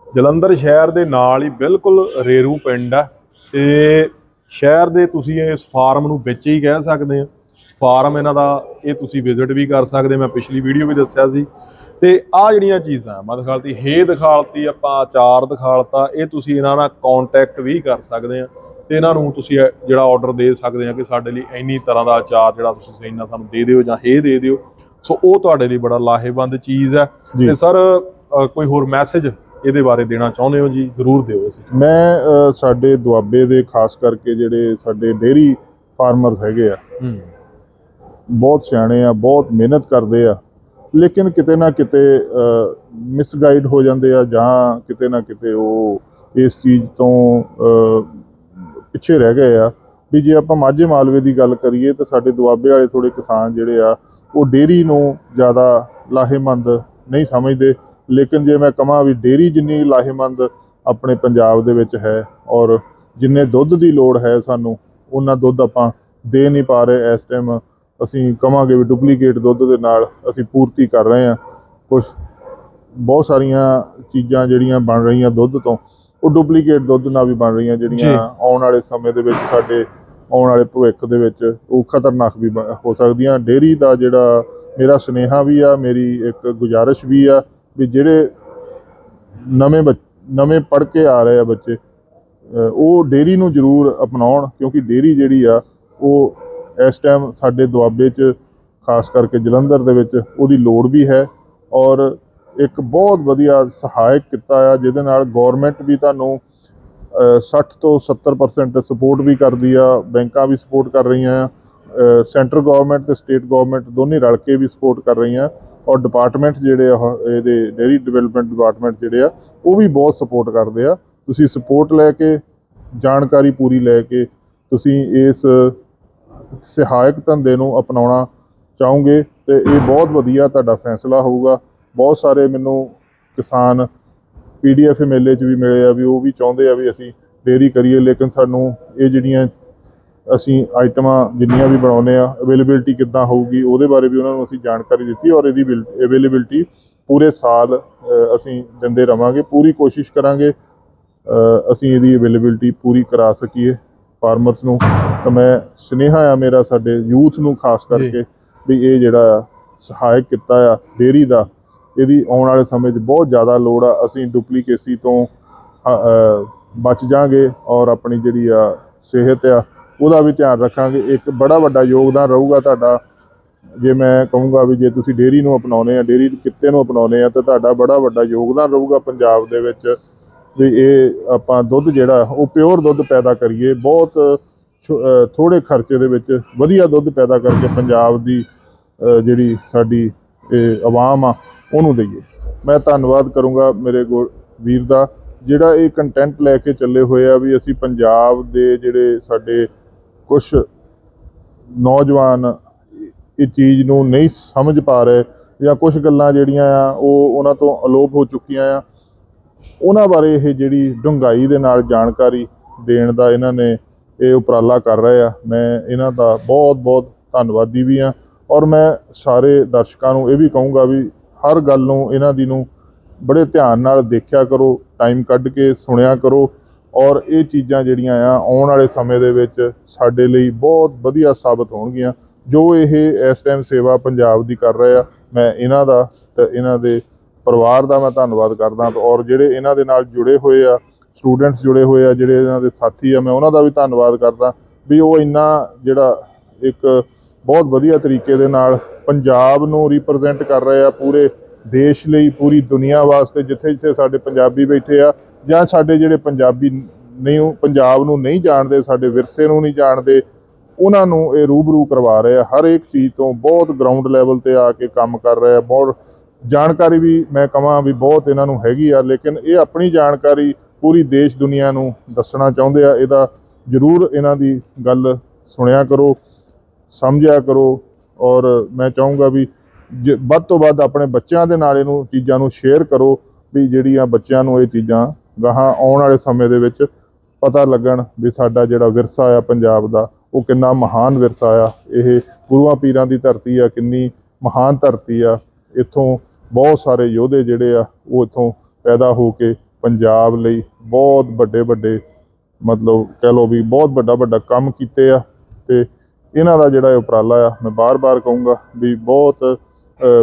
B: ਜਲੰਧਰ ਸ਼ਹਿਰ ਦੇ ਨਾਲ ਹੀ ਬਿਲਕੁਲ ਰੇਰੂ ਪਿੰਡ ਹੈ। ਤੇ ਸ਼ਹਿਰ ਦੇ ਤੁਸੀਂ ਇਸ ਫਾਰਮ ਨੂੰ ਵਿੱਚ ਹੀ ਕਹਿ ਸਕਦੇ ਆ। ਫਾਰਮ ਇਹਨਾਂ ਦਾ ਇਹ ਤੁਸੀਂ ਵਿਜ਼ਿਟ ਵੀ ਕਰ ਸਕਦੇ ਮੈਂ ਪਿਛਲੀ ਵੀਡੀਓ ਵੀ ਦੱਸਿਆ ਸੀ। ਤੇ ਆ ਜਿਹੜੀਆਂ ਚੀਜ਼ਾਂ ਮੈਂ ਦਿਖਾਲਤੀ ਹੇ ਦਿਖਾਲਤੀ ਆਪਾਂ ਅਚਾਰ ਦਿਖਾਲਤਾ ਇਹ ਤੁਸੀਂ ਇਹਨਾਂ ਨਾਲ ਕੰਟੈਕਟ ਵੀ ਕਰ ਸਕਦੇ ਆ। ਤੇ ਇਹਨਾਂ ਨੂੰ ਤੁਸੀਂ ਜਿਹੜਾ ਆਰਡਰ ਦੇ ਸਕਦੇ ਆ ਕਿ ਸਾਡੇ ਲਈ ਇੰਨੀ ਤਰ੍ਹਾਂ ਦਾ ਅਚਾਰ ਜਿਹੜਾ ਤੁਸੀਂ ਇੰਨਾ ਸਾਨੂੰ ਦੇ ਦਿਓ ਜਾਂ ਹੇ ਦੇ ਦਿਓ। ਸੋ ਉਹ ਤੁਹਾਡੇ ਲਈ ਬੜਾ ਲਾਹੇਵੰਦ ਚੀਜ਼ ਹੈ। ਤੇ ਸਰ ਕੋਈ ਹੋਰ ਮੈਸੇਜ ਇਹਦੇ ਬਾਰੇ ਦੇਣਾ ਚਾਹੁੰਦੇ ਹੋ ਜੀ? ਜ਼ਰੂਰ ਦਿਓ ਅਸੀਂ
A: ਮੈਂ ਸਾਡੇ ਦੁਆਬੇ ਦੇ ਖਾਸ ਕਰਕੇ ਜਿਹੜੇ ਸਾਡੇ ਡੇਰੀ ਫਾਰਮਰਸ ਹੈਗੇ ਆ ਬਹੁਤ ਸਿਆਣੇ ਆ ਬਹੁਤ ਮਿਹਨਤ ਕਰਦੇ ਆ ਲੇਕਿਨ ਕਿਤੇ ਨਾ ਕਿਤੇ ਮਿਸਗਾਈਡ ਹੋ ਜਾਂਦੇ ਆ ਜਾਂ ਕਿਤੇ ਨਾ ਕਿਤੇ ਉਹ ਇਸ ਚੀਜ਼ ਤੋਂ ਪਿੱਛੇ ਰਹਿ ਗਏ ਆ। ਵੀ ਜੇ ਆਪਾਂ ਮਾਝੇ ਮਾਲਵੇ ਦੀ ਗੱਲ ਕਰੀਏ ਤਾਂ ਸਾਡੇ ਦੁਆਬੇ ਵਾਲੇ ਥੋੜੇ ਕਿਸਾਨ ਜਿਹੜੇ ਆ ਉਹ ਡੇਰੀ ਨੂੰ ਜ਼ਿਆਦਾ ਲਾਹੇਮੰਦ ਨਹੀਂ ਸਮਝਦੇ। ਲੇਕਿਨ ਜੇ ਮੈਂ ਕਹਾਂ ਵੀ ਡੇਰੀ ਜਿੰਨੀ ਲਾਹੇਮੰਦ ਆਪਣੇ ਪੰਜਾਬ ਦੇ ਵਿੱਚ ਹੈ ਔਰ ਜਿੰਨੇ ਦੁੱਧ ਦੀ ਲੋੜ ਹੈ ਸਾਨੂੰ ਉਹਨਾਂ ਦੁੱਧ ਆਪਾਂ ਦੇ ਨਹੀਂ ਪਾ ਰਹੇ। ਇਸ ਟਾਈਮ ਅਸੀਂ ਕਵਾਂਗੇ ਵੀ ਡੁਪਲੀਕੇਟ ਦੁੱਧ ਦੇ ਨਾਲ ਅਸੀਂ ਪੂਰਤੀ ਕਰ ਰਹੇ ਹਾਂ। ਕੁਝ ਬਹੁਤ ਸਾਰੀਆਂ ਚੀਜ਼ਾਂ ਜਿਹੜੀਆਂ ਬਣ ਰਹੀਆਂ ਦੁੱਧ ਤੋਂ ਉਹ ਡੁਪਲੀਕੇਟ ਦੁੱਧ ਨਾਲ ਵੀ ਬਣ ਰਹੀਆਂ। ਜਿਹੜੀਆਂ ਆਉਣ ਵਾਲੇ ਸਮੇਂ ਦੇ ਵਿੱਚ ਸਾਡੇ ਆਉਣ ਵਾਲੇ ਭਵਿੱਖ ਦੇ ਵਿੱਚ ਉਹ ਖਤਰਨਾਕ ਵੀ ਹੋ ਸਕਦੀਆਂ। ਡੇਰੀ ਦਾ ਜਿਹੜਾ ਮੇਰਾ ਸੁਨੇਹਾ ਵੀ ਆ ਮੇਰੀ ਇੱਕ ਗੁਜ਼ਾਰਿਸ਼ ਵੀ ਆ ਵੀ ਜਿਹੜੇ ਨਵੇਂ ਬੱਚ- ਨਵੇਂ ਪੜ੍ਹ ਕੇ ਆ ਰਹੇ ਆ ਬੱਚੇ ਉਹ ਡੇਰੀ ਨੂੰ ਜ਼ਰੂਰ ਅਪਣਾਉਣ ਕਿਉਂਕਿ ਡੇਰੀ ਜਿਹੜੀ ਆ ਉਹ ਇਸ ਟਾਈਮ ਸਾਡੇ ਦੁਆਬੇ 'ਚ ਖਾਸ ਕਰਕੇ ਜਲੰਧਰ ਦੇ ਵਿੱਚ ਉਹਦੀ ਲੋੜ ਵੀ ਹੈ ਔਰ ਇੱਕ ਬਹੁਤ ਵਧੀਆ ਸਹਾਇਕ ਕਿੱਤਾ ਆ ਜਿਹਦੇ ਨਾਲ ਗਵਰਨਮੈਂਟ ਵੀ ਤੁਹਾਨੂੰ ਅ, 60 ਤੋਂ 70% ਸਪੋਰਟ ਵੀ ਕਰਦੀ ਆ ਬੈਂਕਾਂ ਵੀ ਸਪੋਰਟ ਕਰ ਰਹੀਆਂ ਆ ਸੈਂਟਰ ਗਵਰਨਮੈਂਟ ਤੇ ਸਟੇਟ ਗਵਰਨਮੈਂਟ ਦੋਨੇ ਰਲ ਕੇ ਵੀ ਸਪੋਰਟ ਕਰ ਰਹੀਆਂ ਔਰ ਡਿਪਾਰਟਮੈਂਟ ਜਿਹੜੇ ਆ ਇਹਦੇ ਡੇਰੀ ਡਿਵੈਲਪਮੈਂਟ ਡਿਪਾਰਟਮੈਂਟ ਜਿਹੜੇ ਆ, ਉਹ ਵੀ ਬਹੁਤ ਸਪੋਰਟ ਕਰਦੇ ਆ। ਤੁਸੀਂ ਸਪੋਰਟ ਲੈ ਕੇ, ਜਾਣਕਾਰੀ ਪੂਰੀ ਲੈ ਕੇ ਤੁਸੀਂ ਇਸ ਸਹਾਇਕ ਧੰਦੇ ਨੂੰ ਅਪਣਾਉਣਾ ਚਾਹੋਗੇ ਤੇ ਇਹ ਬਹੁਤ ਵਧੀਆ ਤੁਹਾਡਾ ਫੈਸਲਾ ਹੋਊਗਾ। ਬਹੁਤ ਸਾਰੇ ਮੈਨੂੰ ਕਿਸਾਨ ਪੀਡੀਐਫ ਮੇਲੇ 'ਚ ਵੀ ਮਿਲੇ ਆ ਵੀ ਉਹ ਵੀ ਚਾਹੁੰਦੇ ਆ ਵੀ ਅਸੀਂ ਡੇਅਰੀ ਕਰੀਏ, ਲੇਕਿਨ ਸਾਨੂੰ ਇਹ ਜਿਹੜੀਆਂ ਅਸੀਂ ਆਈਟਮਾਂ ਜਿੰਨੀਆਂ ਵੀ ਬਣਾਉਂਦੇ ਆ ਅਵੇਲੇਬਿਲਟੀ ਕਿੱਦਾਂ ਹੋਊਗੀ ਉਹਦੇ ਬਾਰੇ ਵੀ ਉਹਨਾਂ ਨੂੰ ਅਸੀਂ ਜਾਣਕਾਰੀ ਦਿੱਤੀ ਔਰ ਇਹਦੀ ਅਵੇਲੇਬਿਲਟੀ ਪੂਰੇ ਸਾਲ ਅਸੀਂ ਦਿੰਦੇ ਰਵਾਂਗੇ ਪੂਰੀ ਕੋਸ਼ਿਸ਼ ਕਰਾਂਗੇ ਅਸੀਂ ਇਹਦੀ ਅਵੇਲੇਬਿਲਟੀ ਪੂਰੀ ਕਰਾ ਸਕੀਏ ਫਾਰਮਰਸ ਨੂੰ। ਤਾਂ ਮੈਂ ਸੁਨੇਹਾ ਆ ਮੇਰਾ ਸਾਡੇ ਯੂਥ ਨੂੰ ਖਾਸ ਕਰਕੇ ਵੀ ਇਹ ਜਿਹੜਾ ਆ ਸਹਾਇਕ ਕੀਤਾ ਆ ਡੇਅਰੀ ਦਾ ਇਹਦੀ ਆਉਣ ਵਾਲੇ ਸਮੇਂ 'ਚ ਬਹੁਤ ਜ਼ਿਆਦਾ ਲੋੜ ਆ ਅਸੀਂ ਡੁਪਲੀਕੇਸੀ ਤੋਂ ਬਚ ਜਾਾਂਗੇ ਔਰ ਆਪਣੀ ਜਿਹੜੀ ਆ ਸਿਹਤ ਆ ਉਹਦਾ ਵੀ ਧਿਆਨ ਰੱਖਾਂਗੇ। ਇੱਕ ਬੜਾ ਵੱਡਾ ਯੋਗਦਾਨ ਰਹੂਗਾ ਤੁਹਾਡਾ। ਜੇ ਮੈਂ ਕਹੂੰਗਾ ਵੀ ਜੇ ਤੁਸੀਂ ਡੇਅਰੀ ਨੂੰ ਅਪਣਾਉਨੇ ਆ ਡੇਅਰੀ ਕਿੱਤੇ ਨੂੰ ਅਪਣਾਉਨੇ ਆ ਤਾਂ ਤੁਹਾਡਾ ਬੜਾ ਵੱਡਾ ਯੋਗਦਾਨ ਰਹੂਗਾ ਪੰਜਾਬ ਦੇ ਵਿੱਚ। ਵੀ ਇਹ ਆਪਾਂ ਦੁੱਧ ਜਿਹੜਾ ਉਹ ਪਿਓਰ ਦੁੱਧ ਪੈਦਾ ਕਰੀਏ। ਬਹੁਤ ਛੋ- ਅ, ਥੋੜੇ ਖਰਚੇ ਦੇ ਵਿੱਚ ਵਧੀਆ ਦੁੱਧ ਪੈਦਾ ਕਰਕੇ ਪੰਜਾਬ ਦੀ ਜਿਹੜੀ ਸਾਡੀ ਇਹ ਆਵਾਮ ਆ ਉਹਨੂੰ ਦਈਏ। ਮੈਂ ਧੰਨਵਾਦ ਕਰੂੰਗਾ ਮੇਰੇ ਗੋ ਵੀਰ ਦਾ। ਜਿਹੜਾ ਇਹ ਕੰਟੈਂਟ ਲੈ ਕੇ ਚੱਲੇ ਹੋਏ ਆ ਵੀ ਅਸੀਂ ਪੰਜਾਬ ਦੇ ਜਿਹੜੇ ਸਾਡੇ ਕੁਝ ਨੌਜਵਾਨ ਇਹ ਚੀਜ਼ ਨੂੰ ਨਹੀਂ ਸਮਝ ਪਾ ਰਹੇ ਜਾਂ ਕੁਝ ਗੱਲਾਂ ਜਿਹੜੀਆਂ ਆ, ਉਹ ਉਹਨਾਂ ਤੋਂ ਅਲੋਪ ਹੋ ਚੁੱਕੀਆਂ ਆ। ਉਹਨਾਂ ਬਾਰੇ ਇਹ ਜਿਹੜੀ ਡੂੰਘਾਈ ਦੇ ਨਾਲ ਜਾਣਕਾਰੀ ਦੇਣ ਦਾ ਇਹਨਾਂ ਨੇ ਇਹ ਉਪਰਾਲਾ ਕਰ ਰਹੇ ਆ। ਮੈਂ ਇਹਨਾਂ ਦਾ ਬਹੁਤ ਬਹੁਤ ਧੰਨਵਾਦੀ ਵੀ ਆ ਔਰ ਮੈਂ ਸਾਰੇ ਦਰਸ਼ਕਾਂ ਨੂੰ ਇਹ ਵੀ ਕਹੂੰਗਾ ਵੀ ਹਰ ਗੱਲ ਨੂੰ ਇਹਨਾਂ ਦੀ ਨੂੰ ਬੜੇ ਧਿਆਨ ਨਾਲ ਦੇਖਿਆ ਕਰੋ ਟਾਈਮ ਕੱਢ ਕੇ ਸੁਣਿਆ ਕਰੋ। ਔਰ ਇਹ ਚੀਜ਼ਾਂ ਜਿਹੜੀਆਂ ਆ, ਆਉਣ ਵਾਲੇ ਸਮੇਂ ਦੇ ਵਿੱਚ ਸਾਡੇ ਲਈ ਬਹੁਤ ਵਧੀਆ ਸਾਬਤ ਹੋਣਗੀਆਂ। ਜੋ ਇਹ ਇਸ ਟਾਈਮ ਸੇਵਾ ਪੰਜਾਬ ਦੀ ਕਰ ਰਹੇ ਆ, ਮੈਂ ਇਹਨਾਂ ਦਾ ਤੇ ਇਹਨਾਂ ਦੇ ਪਰਿਵਾਰ ਦਾ ਮੈਂ ਧੰਨਵਾਦ ਕਰਦਾ ਔਰ ਜਿਹੜੇ ਇਹਨਾਂ ਦੇ ਨਾਲ ਜੁੜੇ ਹੋਏ ਆ ਸਟੂਡੈਂਟਸ ਜੁੜੇ ਹੋਏ ਆ, ਜਿਹੜੇ ਇਹਨਾਂ ਦੇ ਸਾਥੀ ਆ, ਮੈਂ ਉਹਨਾਂ ਦਾ ਵੀ ਧੰਨਵਾਦ ਕਰਦਾ ਵੀ ਉਹ ਇੰਨਾ ਜਿਹੜਾ ਇੱਕ ਬਹੁਤ ਵਧੀਆ ਤਰੀਕੇ ਦੇ ਨਾਲ ਪੰਜਾਬ ਨੂੰ ਰਿਪਰੈਜ਼ੈਂਟ ਕਰ ਰਹੇ ਆ ਪੂਰੇ ਦੇਸ਼ ਲਈ, ਪੂਰੀ ਦੁਨੀਆ ਵਾਸਤੇ ਜਿੱਥੇ ਜਿੱਥੇ ਸਾਡੇ ਪੰਜਾਬੀ ਬੈਠੇ ਆ ਜਾਂ ਸਾਡੇ ਜਿਹੜੇ ਪੰਜਾਬੀ ਨਹੀਂ, ਪੰਜਾਬ ਨੂੰ ਨਹੀਂ ਜਾਣਦੇ, ਸਾਡੇ ਵਿਰਸੇ ਨੂੰ ਨਹੀਂ ਜਾਣਦੇ, ਉਹਨਾਂ ਨੂੰ ਇਹ ਰੂਬਰੂ ਕਰਵਾ ਰਹੇ ਆ। ਹਰ ਇੱਕ ਚੀਜ਼ ਤੋਂ ਬਹੁਤ ਗਰਾਊਂਡ ਲੈਵਲ ਤੇ ਆ ਕੇ ਕੰਮ ਕਰ ਰਿਹਾ ਬਹੁਤ ਜਾਣਕਾਰੀ ਵੀ ਮੈਂ ਕਹਾਂ ਵੀ ਬਹੁਤ ਇਹਨਾਂ ਨੂੰ ਹੈਗੀ ਆ, ਲੇਕਿਨ ਇਹ ਆਪਣੀ ਜਾਣਕਾਰੀ ਪੂਰੀ ਦੇਸ਼ ਦੁਨੀਆ ਨੂੰ ਦੱਸਣਾ ਚਾਹੁੰਦੇ ਆ। ਇਹਦਾ ਜ਼ਰੂਰ ਇਹਨਾਂ ਦੀ ਗੱਲ ਸੁਣਿਆ ਕਰੋ, ਸਮਝਿਆ ਕਰੋ ਔਰ ਮੈਂ ਚਾਹੂੰਗਾ ਵੀ ਜ- ਵੱਧ ਤੋਂ ਵੱਧ ਆਪਣੇ ਬੱਚਿਆਂ ਦੇ ਨਾਲ ਇਹਨੂੰ ਚੀਜ਼ਾਂ ਨੂੰ ਸ਼ੇਅਰ ਕਰੋ ਵੀ ਜਿਹੜੀਆਂ ਬੱਚਿਆਂ ਨੂੰ ਇਹ ਚੀਜ਼ਾਂ ਗਾਹਾਂ ਆਉਣ ਵਾਲੇ ਸਮੇਂ ਦੇ ਵਿੱਚ ਪਤਾ ਲੱਗਣ ਵੀ ਸਾਡਾ ਜਿਹੜਾ ਵਿਰਸਾ ਆ ਪੰਜਾਬ ਦਾ, ਉਹ ਕਿੰਨਾ ਮਹਾਨ ਵਿਰਸਾ ਆ। ਇਹ ਗੁਰੂਆਂ ਪੀਰਾਂ ਦੀ ਧਰਤੀ ਆ, ਕਿੰਨੀ ਮਹਾਨ ਧਰਤੀ ਆ। ਇੱਥੋਂ ਬਹੁਤ ਸਾਰੇ ਯੋਧੇ ਜਿਹੜੇ ਆ, ਉਹ ਇੱਥੋਂ ਪੈਦਾ ਹੋ ਕੇ ਪੰਜਾਬ ਲਈ ਬਹੁਤ ਵੱਡੇ ਵੱਡੇ, ਮਤਲਬ ਕਹਿ ਲਓ ਵੀ ਬਹੁਤ ਵੱਡਾ ਵੱਡਾ ਕੰਮ ਕੀਤੇ ਆ। ਤੇ ਇਹਨਾਂ ਦਾ ਜਿਹੜਾ ਉਪਰਾਲਾ ਆ, ਮੈਂ ਬਾਰ-ਬਾਰ ਕਹੂੰਗਾ ਵੀ ਬਹੁਤ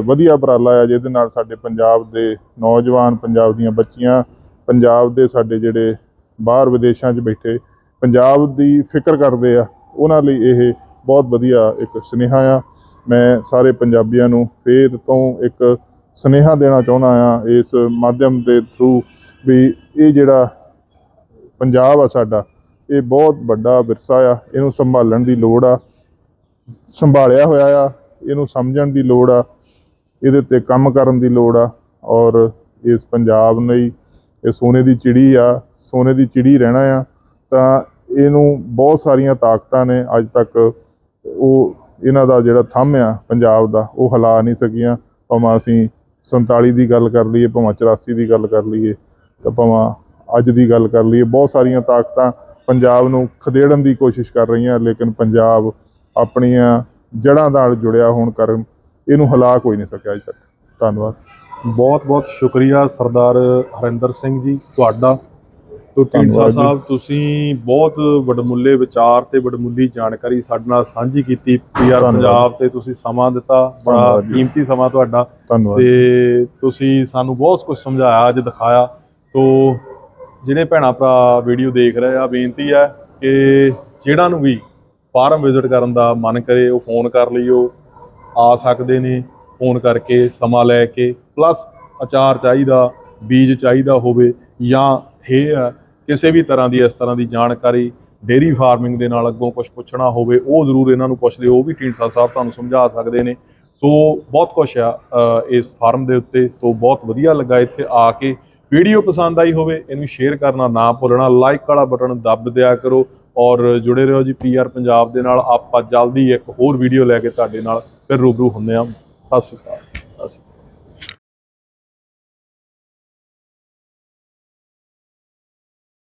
A: ਵਧੀਆ ਉਪਰਾਲਾ ਆ, ਜਿਹਦੇ ਨਾਲ ਸਾਡੇ ਪੰਜਾਬ ਦੇ ਨੌਜਵਾਨ, ਪੰਜਾਬ ਦੀਆਂ ਬੱਚੀਆਂ ਪੰਜਾਬ ਦੇ ਸਾਡੇ ਜਿਹੜੇ ਬਾਹਰ ਵਿਦੇਸ਼ਾਂ 'ਚ ਬੈਠੇ ਪੰਜਾਬ ਦੀ ਫਿਕਰ ਕਰਦੇ ਆ, ਉਹਨਾਂ ਲਈ ਇਹ ਬਹੁਤ ਵਧੀਆ ਇੱਕ ਸੁਨੇਹਾ ਆ। ਮੈਂ ਸਾਰੇ ਪੰਜਾਬੀਆਂ ਨੂੰ ਫੇਰ ਤੋਂ ਇੱਕ ਸੁਨੇਹਾ ਦੇਣਾ ਚਾਹੁੰਦਾ ਆ ਇਸ ਮਾਧਿਅਮ ਦੇ ਥਰੂ ਵੀ ਇਹ ਜਿਹੜਾ ਪੰਜਾਬ ਆ ਸਾਡਾ, ਇਹ ਬਹੁਤ ਵੱਡਾ ਵਿਰਸਾ ਆ, ਇਹਨੂੰ ਸੰਭਾਲਣ ਦੀ ਲੋੜ ਆ, ਸੰਭਾਲਿਆ ਹੋਇਆ ਆ, ਇਹਨੂੰ ਸਮਝਣ ਦੀ ਲੋੜ ਆ, ਇਹਦੇ ਤੇ ਕੰਮ ਕਰਨ ਦੀ ਲੋੜ ਆ ਔਰ ਇਸ ਪੰਜਾਬ ਲਈ ਇਹ ਸੋਨੇ ਦੀ ਚਿੜੀ ਆ, ਸੋਨੇ ਦੀ ਚਿੜੀ ਰਹਿਣਾ ਆ, ਤਾਂ ਇਹਨੂੰ ਬਹੁਤ ਸਾਰੀਆਂ ਤਾਕਤਾਂ ਨੇ ਅੱਜ ਤੱਕ। ਉਹ ਇਹਨਾਂ ਦਾ ਜਿਹੜਾ ਥੰਮ ਆ ਪੰਜਾਬ ਦਾ, ਉਹ ਹਿਲਾ ਨਹੀਂ ਸਕੀਆਂ। ਭਾਵੇਂ ਅਸੀਂ 47 ਦੀ ਗੱਲ ਕਰ ਲਈਏ, ਭਾਵੇਂ 84 ਦੀ ਗੱਲ ਕਰ ਲਈਏ, ਤਾਂ ਭਾਵੇਂ ਅੱਜ ਦੀ ਗੱਲ ਕਰ ਲਈਏ, ਬਹੁਤ ਸਾਰੀਆਂ ਤਾਕਤਾਂ ਪੰਜਾਬ ਨੂੰ ਖਦੇੜਨ ਦੀ ਕੋਸ਼ਿਸ਼ ਕਰ ਰਹੀਆਂ, ਲੇਕਿਨ ਪੰਜਾਬ ਆਪਣੀਆਂ ਜੜ੍ਹਾਂ ਨਾਲ ਜੁੜਿਆ ਹੋਣ ਕਾਰਨ ਇਹਨੂੰ ਹਿਲਾ ਕੋਈ ਨਹੀਂ ਸਕਿਆ ਅਜੇ ਤੱਕ। ਧੰਨਵਾਦ।
B: ਬਹੁਤ ਬਹੁਤ ਸ਼ੁਕਰੀਆ ਸਰਦਾਰ ਹਰਿੰਦਰ ਸਿੰਘ ਜੀ ਤੁਹਾਡਾ ਢੀਂਡਸਾ। ਸਾਹਿਬ ਤੁਸੀਂ ਬਹੁਤ ਵਡਮੁੱਲੇ ਵਿਚਾਰ ਤੇ ਵਡਮੁੱਲੀ ਜਾਣਕਾਰੀ ਸਾਡੇ ਨਾਲ ਸਾਂਝੀ ਕੀਤੀ ਪੀਆਰ। ਪੰਜਾਬ ਤੇ ਤੁਸੀਂ ਸਮਾਂ ਦਿੱਤਾ ਬੜਾ। ਕੀਮਤੀ ਸਮਾਂ ਤੁਹਾਡਾ ਤੇ ਤੁਸੀਂ ਸਾਨੂੰ ਬਹੁਤ ਕੁਝ ਸਮਝਾਇਆ ਅੱਜ ਦਿਖਾਇਆ ਸੋ ਜਿਹੜੇ ਭੈਣਾ ਭਰਾ ਵੀਡੀਓ ਦੇਖ ਰਹੇ ਆ ਬੇਨਤੀ ਹੈ ਕਿ ਜਿਹੜਾ ਨੂੰ ਵੀ ਫਾਰਮ ਵਿਜ਼ਿਟ ਕਰਨ ਦਾ ਮਨ ਕਰੇ ਉਹ ਫੋਨ ਕਰ ਲਈਓ ਆ ਸਕਦੇ ਨੇ ਫੋਨ ਕਰਕੇ ਸਮਾਂ ਲੈ ਕੇ ਪਲੱਸ ਅਚਾਰ ਚਾਹੀਦਾ, ਬੀਜ ਚਾਹੀਦਾ ਹੋਵੇ ਜਾਂ ਹੈ ਆ ਕਿਸੇ ਵੀ ਤਰ੍ਹਾਂ ਦੀ ਇਸ ਤਰ੍ਹਾਂ ਦੀ ਜਾਣਕਾਰੀ ਡੇਰੀ ਫਾਰਮਿੰਗ ਦੇ ਨਾਲ ਅੱਗੋਂ ਕੁਝ ਪੁੱਛਣਾ ਹੋਵੇ, ਉਹ ਜ਼ਰੂਰ ਇਹਨਾਂ ਨੂੰ ਪੁੱਛਦੇ ਉਹ ਵੀ ਢੀਂਡਸਾ ਸਾਹਿਬ ਤੁਹਾਨੂੰ ਸਮਝਾ ਸਕਦੇ ਨੇ। ਸੋ ਬਹੁਤ ਕੁਝ ਆ ਇਸ ਫਾਰਮ ਦੇ ਉੱਤੇ ਤੋਂ ਬਹੁਤ ਵਧੀਆ ਲੱਗਾ ਇੱਥੇ ਆ ਕੇ। ਵੀਡੀਓ ਪਸੰਦ ਆਈ ਹੋਵੇ, ਇਹਨੂੰ ਸ਼ੇਅਰ ਕਰਨਾ ਨਾ ਭੁੱਲਣਾ ਲਾਈਕ ਵਾਲਾ ਬਟਨ ਦੱਬ ਦਿਆ ਕਰੋ ਔਰ ਜੁੜੇ ਰਹੋ ਜੀ ਪੀਆਰ ਪੰਜਾਬ ਦੇ ਨਾਲ। ਆਪਾਂ ਜਲਦੀ ਇੱਕ ਹੋਰ ਵੀਡੀਓ ਲੈ ਕੇ ਤੁਹਾਡੇ ਨਾਲ ਫਿਰ ਰੂਬਰੂ ਹੁੰਦੇ ਹਾਂ। ਸਤਿ ਸ਼੍ਰੀ ਅਕਾਲ।